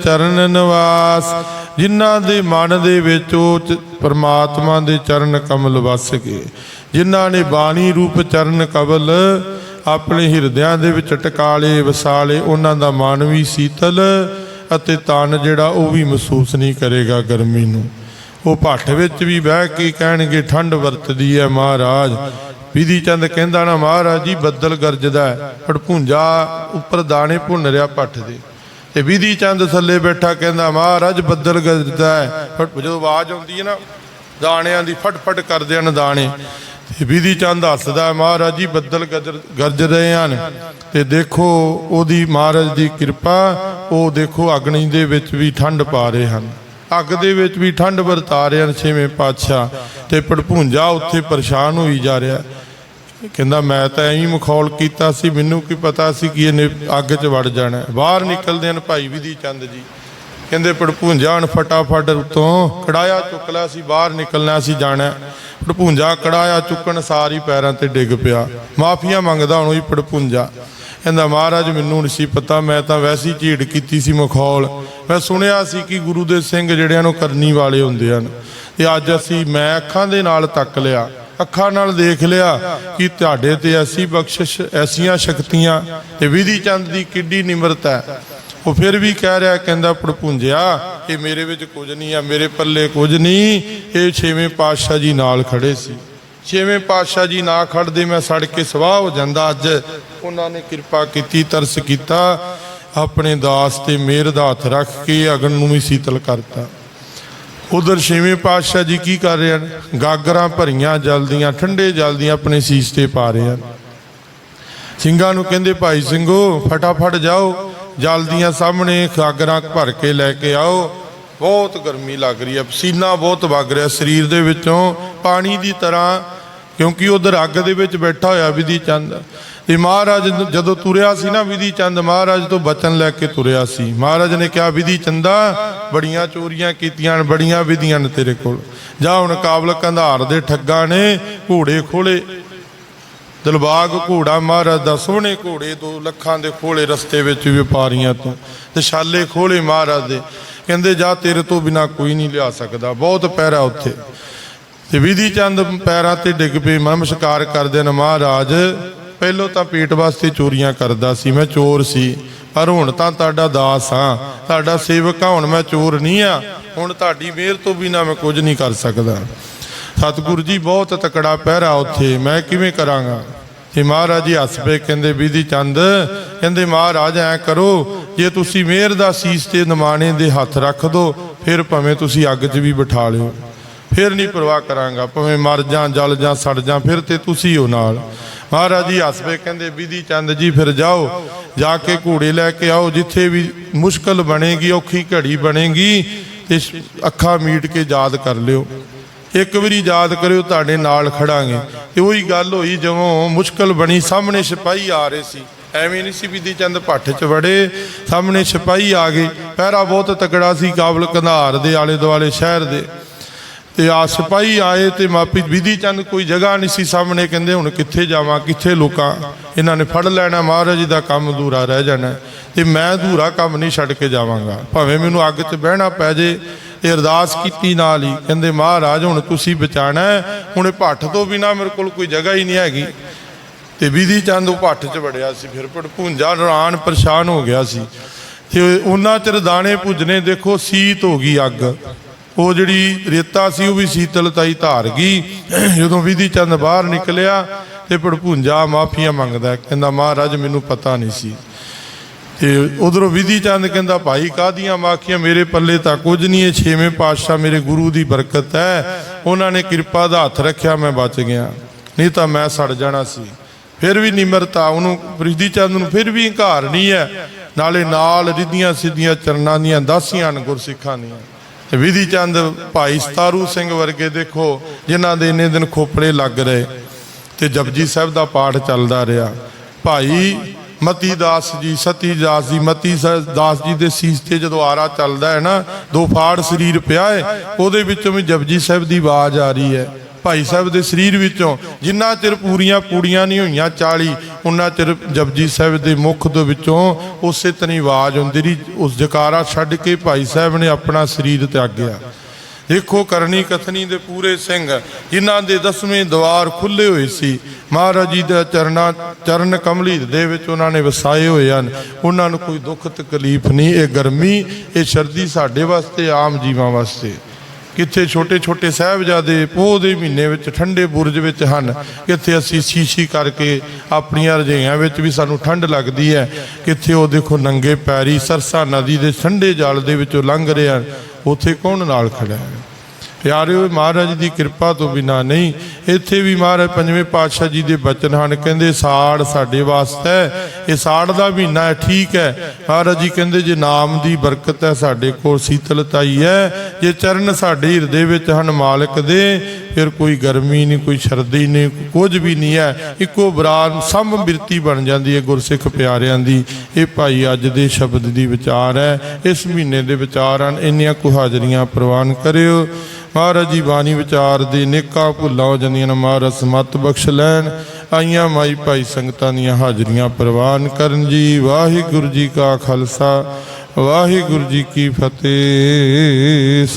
ਚਰਨ ਨਿਵਾਸ। ਜਿਨ੍ਹਾਂ ਦੇ ਮਨ ਦੇ ਵਿੱਚ ਉਹ ਪਰਮਾਤਮਾ ਦੇ ਚਰਨ ਕਮਲ ਵਸ ਗਏ। ਜਿਨ੍ਹਾਂ ਨੇ ਬਾਣੀ ਰੂਪ ਚਰਨ ਕਮਲ ਆਪਣੇ ਹਿਰਦਿਆਂ ਦੇ ਵਿੱਚ ਟਿਕਾਲੇ ਵਸਾਲੇ, ਉਹਨਾਂ ਦਾ ਮਨ ਵੀ ਸੀਤਲ ਅਤੇ ਤਨ ਜਿਹੜਾ ਉਹ ਵੀ ਮਹਿਸੂਸ ਨਹੀਂ ਕਰੇਗਾ ਗਰਮੀ ਨੂੰ। ਉਹ ਭੱਠ ਵਿੱਚ ਵੀ ਬਹਿ ਕੇ ਕਹਿਣਗੇ, ਠੰਡ ਵਰਤਦੀ ਹੈ ਮਹਾਰਾਜ। ਵਿਧੀ ਚੰਦ ਕਹਿੰਦਾ ਨਾ, ਮਹਾਰਾਜ ਜੀ, ਬੱਦਲ ਗਰਜਦਾ ਹੈ ਭੜਪੂੰਜਾ ਉੱਪਰ ਦਾਣੇ ਭੁੰਨ ਰਿਹਾ ਭੱਠ ਦੇ। ਤੇ ਵਿਧੀ ਚੰਦ ਥੱਲੇ ਬੈਠਾ ਕਹਿੰਦਾ, ਮਹਾਰਾਜ, ਬੱਦਲ ਗਰਜਦਾ ਹੈ। ਜਦੋਂ ਆਵਾਜ਼ ਆਉਂਦੀ ਹੈ ਨਾ, ਦਾਣਿਆਂ ਦੀ ਫਟਫਟ ਕਰਦੇ ਹਨ ਦਾਣੇ। ਤੇ ਵਿਧੀ ਚੰਦ ਹੱਸਦਾ ਮਹਾਰਾਜ ਜੀ, ਬੱਦਲ ਗਰਜ ਗਰਜ ਰਹੇ ਹਨ। ਤੇ ਦੇਖੋ ਉਹਦੀ ਮਹਾਰਾਜ ਦੀ ਕਿਰਪਾ, ਉਹ ਦੇਖੋ ਅਗਨੀ ਦੇ ਵਿੱਚ ਵੀ ਠੰਡ ਪਾ ਰਹੇ ਹਨ। ਅੱਗ ਦੇ ਵਿੱਚ ਵੀ ਠੰਡ ਵਰਤਾ ਰਹੇ ਹਨ ਛੇਵੇਂ ਪਾਤਸ਼ਾਹ। ਤੇ ਪੜਪੂੰਜਾ ਉੱਥੇ ਪਰੇਸ਼ਾਨ ਹੋਈ ਜਾ ਰਿਹਾ। ਕਹਿੰਦਾ, ਮੈਂ ਤਾਂ ਐਂ ਮਖੌਲ ਕੀਤਾ ਸੀ, ਮੈਨੂੰ ਕੀ ਪਤਾ ਸੀ ਕਿ ਇਹਨੇ ਅੱਗ 'ਚ ਵੜ ਜਾਣਾ ਬਾਹਰ ਨਿਕਲਦੇ ਹਨ ਭਾਈ ਵਿਧੀ ਚੰਦ ਜੀ। ਕਹਿੰਦੇ ਪੜਪੂੰਜਾ ਹਣ ਫਟਾਫਟ ਉਤੋਂ ਕੜਾਇਆ ਚੁੱਕ ਲਿਆ ਸੀ, ਬਾਹਰ ਨਿਕਲਣਾ ਸੀ, ਜਾਣਾ ਪੜਪੂੰਜਾ ਕੜਾਇਆ ਚੁੱਕਣ ਸਾਰੀ ਪੈਰਾਂ ਤੇ ਡਿੱਗ ਪਿਆ। ਮਾਫੀਆਂ ਮੰਗਦਾ ਹੁਣ ਉਹ ਹੀ ਪੜਪੂੰਜਾ ਕਹਿੰਦਾ, ਮਹਾਰਾਜ, ਮੈਨੂੰ ਨਹੀਂ ਸੀ ਪਤਾ, ਮੈਂ ਤਾਂ ਵੈਸੀ ਝੀੜ ਕੀਤੀ ਸੀ ਮਖੌਲ। ਮੈਂ ਸੁਣਿਆ ਸੀ ਕਿ ਗੁਰੂ ਦੇ ਸਿੰਘ ਜਿਹੜਿਆਂ ਨੂੰ ਕਰਨੀ ਵਾਲੇ ਹੁੰਦੇ ਹਨ। ਤੇ ਅੱਜ ਅਸੀਂ ਮੈਂ ਅੱਖਾਂ ਦੇ ਨਾਲ ਤੱਕ ਲਿਆ। ਅੱਖਾਂ ਨਾਲ ਦੇਖ ਲਿਆ ਕਿ ਤੁਹਾਡੇ ਤੇ ਐਸੀ ਬਖਸ਼ਿਸ਼, ਐਸੀਆਂ ਸ਼ਕਤੀਆਂ ਤੇ ਵਿਧੀ ਚੰਦ ਦੀ ਕਿੱਡੀ ਨਿਮਰਤਾ ਹੈ। ਉਹ ਫਿਰ ਵੀ ਕਹਿ ਰਿਹਾ, ਕਹਿੰਦਾ ਪੜਪੁੰਜਿਆ ਇਹ ਮੇਰੇ ਵਿੱਚ ਕੁਝ ਨਹੀਂ ਆ, ਮੇਰੇ ਪੱਲੇ ਕੁਝ ਨਹੀਂ। ਇਹ ਛੇਵੇਂ ਪਾਤਸ਼ਾਹ ਜੀ ਨਾਲ ਖੜੇ ਸੀ। ਛੇਵੇਂ ਪਾਤਸ਼ਾਹ ਜੀ ਨਾ ਖੜਦੇ ਮੈਂ ਸੜ ਕੇ ਸਵਾਹ ਹੋ ਜਾਂਦਾ ਅੱਜ। ਉਹਨਾਂ ਨੇ ਕਿਰਪਾ ਕੀਤੀ, ਤਰਸ ਕੀਤਾ, ਆਪਣੇ ਦਾਸ ਤੇ ਮਿਹਰ ਦਾ ਹੱਥ ਰੱਖ ਕੇ ਅਗਨ ਨੂੰ ਵੀ ਸੀਤਲ ਕਰਤਾ। ਉਧਰ ਛੇਵੇਂ ਪਾਤਸ਼ਾਹ ਜੀ ਕੀ ਕਰ ਰਹੇ ਹਨ? ਗਾਗਰਾਂ ਭਰੀਆਂ ਜਲ ਠੰਡੇ ਜਲਦੀਆਂ ਆਪਣੇ ਸੀਸ ਤੇ ਪਾ ਰਹੇ ਹਨ। ਸਿੰਘਾਂ ਨੂੰ ਕਹਿੰਦੇ, ਭਾਈ ਸਿੰਘੋ, ਫਟਾਫਟ ਜਾਓ ਜਲ ਦੀਆਂ ਸਾਹਮਣੇ ਗਾਗਰਾਂ ਭਰ ਕੇ ਲੈ ਕੇ ਆਓ। ਬਹੁਤ ਗਰਮੀ ਲੱਗ ਰਹੀ ਹੈ, ਪਸੀਨਾ ਬਹੁਤ ਵਗ ਰਿਹਾ ਸਰੀਰ ਦੇ ਵਿੱਚੋਂ, ਪਾਣੀ ਦੀ ਤਰ੍ਹਾਂ, ਕਿਉਂਕਿ ਉਧਰ ਅੱਗ ਦੇ ਵਿੱਚ ਬੈਠਾ ਹੋਇਆ ਵਿਧੀ ਚੰਦ ਇਹ ਮਹਾਰਾਜ ਜਦੋਂ ਤੁਰਿਆ ਸੀ ਨਾ ਵਿਧੀ ਚੰਦ, ਮਹਾਰਾਜ ਤੋਂ ਬਚਨ ਲੈ ਕੇ ਤੁਰਿਆ ਸੀ। ਮਹਾਰਾਜ ਨੇ ਕਿਹਾ, ਵਿਧੀ ਚੰਦਾ, ਬੜੀਆਂ ਚੋਰੀਆਂ ਕੀਤੀਆਂ ਬੜੀਆਂ ਵਿਧੀਆਂ ਨੇ ਤੇਰੇ ਕੋਲ। ਜਾ ਹੁਣ ਕਾਬਲ ਕੰਧਾਰ ਦੇ ਠੱਗਾਂ ਨੇ ਘੋੜੇ ਖੋਲੇ। ਦਿਲਬਾਗ ਘੋੜਾ, ਮਹਾਰਾਜ ਦਾ ਸੋਹਣੇ ਘੋੜੇ, ਦੋ ਲੱਖਾਂ ਦੇ ਖੋਲੇ ਰਸਤੇ ਵਿੱਚ ਵਪਾਰੀਆਂ ਤੋਂ। ਤੇ ਛਾਲੇ ਖੋਲੇ ਮਹਾਰਾਜ ਦੇ। ਕਹਿੰਦੇ, ਜਾ ਤੇਰੇ ਤੋਂ ਬਿਨਾ ਕੋਈ ਨਹੀਂ ਲਿਆ ਸਕਦਾ। ਬਹੁਤ ਪੈਰਾ ਉੱਥੇ। ਤੇ ਵਿਧੀ ਚੰਦ ਪੈਰਾਂ ਤੇ ਡਿੱਗ ਪਏ। ਨਮਸਕਾਰ ਕਰਦੇ ਨੇ ਮਹਾਰਾਜ। ਪਹਿਲੋਂ ਤਾਂ ਪੇਟ ਵਾਸਤੇ ਚੋਰੀਆਂ ਕਰਦਾ ਸੀ, ਮੈਂ ਚੋਰ ਸੀ। ਪਰ ਹੁਣ ਤਾਂ ਤੁਹਾਡਾ ਦਾਸ ਹਾਂ, ਤੁਹਾਡਾ ਸੇਵਕ ਹਾਂ, ਹੁਣ ਮੈਂ ਚੋਰ ਨਹੀਂ ਆ ਹੁਣ ਤੁਹਾਡੀ ਮਿਹਰ ਤੋਂ ਬਿਨਾ ਮੈਂ ਕੁਝ ਨਹੀਂ ਕਰ ਸਕਦਾ। ਸਤਿਗੁਰੂ ਜੀ, ਬਹੁਤ ਤਕੜਾ ਪਹਿਰਾ ਉੱਥੇ, ਮੈਂ ਕਿਵੇਂ ਕਰਾਂਗਾ? ਤੇ ਮਹਾਰਾਜ ਜੀ ਹੱਸ ਪਏ, ਕਹਿੰਦੇ ਵਿਧੀ ਚੰਦ, ਕਹਿੰਦੇ, ਮਹਾਰਾਜ, ਐ ਕਰੋ, ਜੇ ਤੁਸੀਂ ਮਿਹਰ ਦਾ ਸੀਸ ਤੇ ਨਿਮਾਣੇ ਦੇ ਹੱਥ ਰੱਖ ਦੋ, ਫਿਰ ਭਾਵੇਂ ਤੁਸੀਂ ਅੱਗ 'ਚ ਵੀ ਬਿਠਾ ਲਿਓ। ਫਿਰ ਨਹੀਂ ਪਰਵਾਹ ਕਰਾਂਗਾ, ਭਾਵੇਂ ਮਰ ਜਾਂ, ਜਲ ਜਾਂ, ਸੜ ਜਾਂ, ਫਿਰ ਤੇ ਤੁਸੀਂ ਹੋ ਨਾਲ। ਮਹਾਰਾਜ ਜੀ ਹੱਸ ਕਹਿੰਦੇ, ਵਿਧੀ ਚੰਦ ਜੀ, ਫਿਰ ਜਾਓ, ਜਾ ਕੇ ਘੋੜੇ ਲੈ ਕੇ ਆਓ, ਜਿੱਥੇ ਵੀ ਮੁਸ਼ਕਲ ਬਣੇਗੀ, ਔਖੀ ਘੜੀ ਬਣੇਗੀ, ਤੇ ਅੱਖਾਂ ਮੀਟ ਕੇ ਯਾਦ ਕਰ ਲਿਓ। ਇੱਕ ਵਾਰੀ ਯਾਦ ਕਰਿਓ, ਤੁਹਾਡੇ ਨਾਲ ਖੜਾਂਗੇ। ਤੇ ਉਹੀ ਗੱਲ ਹੋਈ, ਜਦੋਂ ਮੁਸ਼ਕਲ ਬਣੀ, ਸਾਹਮਣੇ ਸਿਪਾਹੀ ਆ ਰਹੇ ਸੀ। ਐਵੇਂ ਨਹੀਂ ਸੀ ਵਿਧੀ ਚੰਦ ਭੱਠ 'ਚ ਵੜੇ, ਸਾਹਮਣੇ ਸਿਪਾਹੀ ਆ ਗਏ। ਪਹਿਰਾ ਬਹੁਤ ਤਕੜਾ ਸੀ ਕਾਬਲ ਕੰਧਾਰ ਦੇ ਆਲੇ ਦੁਆਲੇ ਸ਼ਹਿਰ ਦੇ। ਤੇ ਆ ਸਿਪਾਹੀ ਆਏ ਤੇ ਮਾਪੀ ਵਿਧੀ ਚੰਦ ਕੋਈ ਜਗ੍ਹਾ ਨਹੀਂ ਸੀ ਸਾਹਮਣੇ, ਕਹਿੰਦੇ ਹੁਣ ਕਿੱਥੇ ਜਾਵਾਂ, ਕਿੱਥੇ ਲੋਕਾਂ? ਇਹਨਾਂ ਨੇ ਫੜ ਲੈਣਾ, ਮਹਾਰਾਜ ਦਾ ਕੰਮ ਅਧੂਰਾ ਰਹਿ ਜਾਣਾ ਤੇ ਮੈਂ ਅਧੂਰਾ ਕੰਮ ਨਹੀਂ ਛੱਡ ਕੇ ਜਾਵਾਂਗਾ। ਭਾਵੇਂ ਮੈਨੂੰ ਅੱਗ 'ਚ ਬਹਿਣਾ ਪੈ ਜੇ ਤੇ ਅਰਦਾਸ ਕੀਤੀ ਨਾਲ ਹੀ, ਕਹਿੰਦੇ, ਮਹਾਰਾਜ, ਹੁਣ ਤੁਸੀਂ ਬਚਾਣਾ ਹੁਣ ਇਹ ਭੱਠ ਤੋਂ ਬਿਨਾ ਮੇਰੇ ਕੋਲ ਕੋਈ ਜਗ੍ਹਾ ਹੀ ਨਹੀਂ ਹੈਗੀ। ਤੇ ਵਿਧੀ ਚੰਦ ਉਹ ਭੱਠ 'ਚ ਵੜਿਆ ਸੀ, ਫਿਰ ਭੁੰਜਾ, ਹੈਰਾਨ, ਪਰੇਸ਼ਾਨ ਹੋ ਗਿਆ ਸੀ। ਤੇ ਉਹਨਾਂ ਚਿਰ ਦਾਣੇ ਭੁੱਜਨੇ ਦੇਖੋ, ਸੀਤ ਹੋ ਗਈ ਅੱਗ। ਉਹ ਜਿਹੜੀ ਰੇਤਾ ਸੀ, ਉਹ ਵੀ ਸੀਤਲਤਾਈ ਧਾਰ ਗਈ। ਜਦੋਂ ਵਿਧੀ ਚੰਦ ਬਾਹਰ ਨਿਕਲਿਆ ਤੇ ਭੜਪੂੰਜਾ ਮਾਫੀਆਂ ਮੰਗਦਾ, ਕਹਿੰਦਾ, ਮਹਾਰਾਜ, ਮੈਨੂੰ ਪਤਾ ਨਹੀਂ ਸੀ। ਤੇ ਉਧਰੋਂ ਵਿਧੀ ਚੰਦ ਕਹਿੰਦਾ, ਭਾਈ ਕਾਦੀਆਂ ਮਾਖੀਆਂ? ਮੇਰੇ ਪੱਲੇ ਤਾਂ ਕੁਝ ਨਹੀਂ ਇਹ ਛੇਵੇਂ ਪਾਤਸ਼ਾਹ ਮੇਰੇ ਗੁਰੂ ਦੀ ਬਰਕਤ ਹੈ। ਉਹਨਾਂ ਨੇ ਕਿਰਪਾ ਦਾ ਹੱਥ ਰੱਖਿਆ, ਮੈਂ ਬਚ ਗਿਆ। ਨਹੀਂ ਤਾਂ ਮੈਂ ਸੜ ਜਾਣਾ ਸੀ। ਫਿਰ ਵੀ ਨਿਮਰਤਾ, ਉਹਨੂੰ ਵਿਧੀ ਚੰਦ ਨੂੰ ਫਿਰ ਵੀ ਹੰਕਾਰ ਨਹੀਂ ਹੈ। ਨਾਲੇ ਨਾਲ ਰਿੱਧੀਆਂ ਸਿੱਧੀਆਂ ਚਰਨਾਂ ਦੀਆਂ ਦਾਸੀਆਂ ਹਨ ਗੁਰਸਿੱਖਾਂ ਦੀਆਂ। ਵਿਧੀ ਚੰਦ ਭਾਈ ਸਤਾਰੂ ਸਿੰਘ ਵਰਗੇ ਦੇਖੋ, ਜਿਨ੍ਹਾਂ ਦੇ ਇੰਨੇ ਦਿਨ ਖੋਪੜੇ ਲੱਗ ਰਹੇ ਤੇ ਜਪਜੀ ਸਾਹਿਬ ਦਾ ਪਾਠ ਚੱਲਦਾ ਰਿਹਾ। ਭਾਈ ਮਤੀ ਦਾਸ ਜੀ, ਸਤੀ ਦਾਸ ਜੀ, ਮਤੀ ਸ- ਦਾਸ ਜੀ ਦੇ ਸੀਸ ਤੇ ਜਦੋਂ ਆਰਾ ਚੱਲਦਾ ਹੈ ਨਾ, ਦੋ ਫਾੜ ਸਰੀਰ ਪਿਆ ਹੈ, ਉਹਦੇ ਵਿੱਚੋਂ ਵੀ ਜਪਜੀ ਸਾਹਿਬ ਦੀ ਆਵਾਜ਼ ਆ ਰਹੀ ਹੈ। ਭਾਈ ਸਾਹਿਬ ਦੇ ਸਰੀਰ ਵਿੱਚੋਂ ਜਿੰਨਾ ਚਿਰ ਪੂਰੀਆਂ ਪੂੜੀਆਂ ਨਹੀਂ ਹੋਈਆਂ 40 ਉਹਨਾਂ ਚਿਰ ਜਪਜੀ ਸਾਹਿਬ ਦੇ ਮੁਖ ਦੇ ਵਿੱਚੋਂ ਉਸੇ ਤਰ੍ਹਾਂ ਆਵਾਜ਼ ਹੁੰਦੀ ਰਹੀ, ਉਸ ਜਕਾਰਾ ਛੱਡ ਕੇ ਭਾਈ ਸਾਹਿਬ ਨੇ ਆਪਣਾ ਸਰੀਰ ਤਿਆਗਿਆ। ਦੇਖੋ ਕਰਨੀ ਕਥਨੀ ਦੇ ਪੂਰੇ ਸਿੰਘ, ਜਿਨ੍ਹਾਂ ਦੇ ਦਸਵੇਂ ਦਵਾਰ ਖੁੱਲੇ ਹੋਏ ਸੀ, ਮਹਾਰਾਜ ਜੀ ਦਾ ਚਰਨਾ, ਚਰਨ ਕਮਲੀ ਦੇ ਵਿੱਚ ਉਹਨਾਂ ਨੇ ਵਸਾਏ ਹੋਏ ਹਨ। ਉਹਨਾਂ ਨੂੰ ਕੋਈ ਦੁੱਖ ਤਕਲੀਫ ਨਹੀਂ, ਇਹ ਗਰਮੀ, ਇਹ ਸਰਦੀ ਸਾਡੇ ਵਾਸਤੇ, ਆਮ ਜੀਵਾਂ ਵਾਸਤੇ। ਕਿੱਥੇ ਛੋਟੇ ਛੋਟੇ ਸਾਹਿਬਜ਼ਾਦੇ ਪੋਹ ਦੇ ਮਹੀਨੇ ਵਿੱਚ, ਠੰਡੇ ਬੁਰਜ ਵਿੱਚ ਹਨ, ਕਿੱਥੇ ਅਸੀਂ ਸ਼ੀਸ਼ੀ ਕਰਕੇ ਆਪਣੀਆਂ ਰਜਾਈਆਂ ਵਿੱਚ ਵੀ ਸਾਨੂੰ ਠੰਡ ਲੱਗਦੀ ਹੈ, ਕਿੱਥੇ ਉਹ ਦੇਖੋ ਨੰਗੇ ਪੈਰੀ ਸਰਸਾ ਨਦੀ ਦੇ ਠੰਡੇ ਜਲ ਦੇ ਵਿੱਚੋਂ ਲੰਘ ਰਹੇ ਹਨ, ਉੱਥੇ ਕੌਣ ਨਾਲ ਖੜਾ ਹੈ? ਪਿਆਰਿਓ ਮਹਾਰਾਜ ਦੀ ਕਿਰਪਾ ਤੋਂ ਬਿਨਾ ਨਹੀਂ, ਇੱਥੇ ਵੀ ਮਹਾਰਾਜ ਪੰਜਵੇਂ ਪਾਤਸ਼ਾਹ ਜੀ ਦੇ ਬਚਨ ਹਨ, ਕਹਿੰਦੇ ਸਾੜ ਸਾਡੇ ਵਾਸਤੇ ਇਹ ਸਾੜ ਦਾ ਮਹੀਨਾ ਹੈ, ਠੀਕ ਹੈ। ਮਹਾਰਾਜ ਜੀ ਕਹਿੰਦੇ, ਜੇ ਨਾਮ ਦੀ ਬਰਕਤ ਹੈ, ਸਾਡੇ ਕੋਲ ਸੀਤਲਤਾਈ ਹੈ। ਜੇ ਚਰਨ ਸਾਡੇ ਹਿਰਦੇ ਵਿੱਚ ਹਨ ਮਾਲਕ ਦੇ, ਫਿਰ ਕੋਈ ਗਰਮੀ ਨਹੀਂ, ਕੋਈ ਸਰਦੀ ਨਹੀਂ ਕੁਝ ਵੀ ਨਹੀਂ ਹੈ। ਇੱਕੋ ਬਰਾਨ ਸਮ ਬਿਰਤੀ ਬਣ ਜਾਂਦੀ ਹੈ ਗੁਰਸਿੱਖ ਪਿਆਰਿਆਂ ਦੀ। ਇਹ ਭਾਈ ਅੱਜ ਦੇ ਸ਼ਬਦ ਦੀ ਵਿਚਾਰ ਹੈ। ਇਸ ਮਹੀਨੇ ਦੇ ਵਿਚਾਰ ਹਨ, ਇੰਨੀਆਂ ਕੁ ਹਾਜ਼ਰੀਆਂ ਪ੍ਰਵਾਨ ਕਰਿਓ। ਮਹਾਰਾਜ ਜੀ ਬਾਣੀ ਵਿਚਾਰ ਦੇ ਨੇਕਾਂ ਭੁੱਲਾਂ ਹੋ ਜਾਂਦੀਆਂ ਨੇ। ਮਹਾਰਾਜ, ਸਮਤ ਬਖਸ਼ ਲੈਣ। ਆਈਆਂ ਮਾਈ ਭਾਈ ਸੰਗਤਾਂ ਦੀਆਂ ਹਾਜ਼ਰੀਆਂ ਪ੍ਰਵਾਨ ਕਰਨ ਜੀ। ਵਾਹਿਗੁਰੂ ਜੀ ਕਾ ਖਾਲਸਾ, ਵਾਹਿਗੁਰੂ ਜੀ ਕੀ ਫਤਿਹ।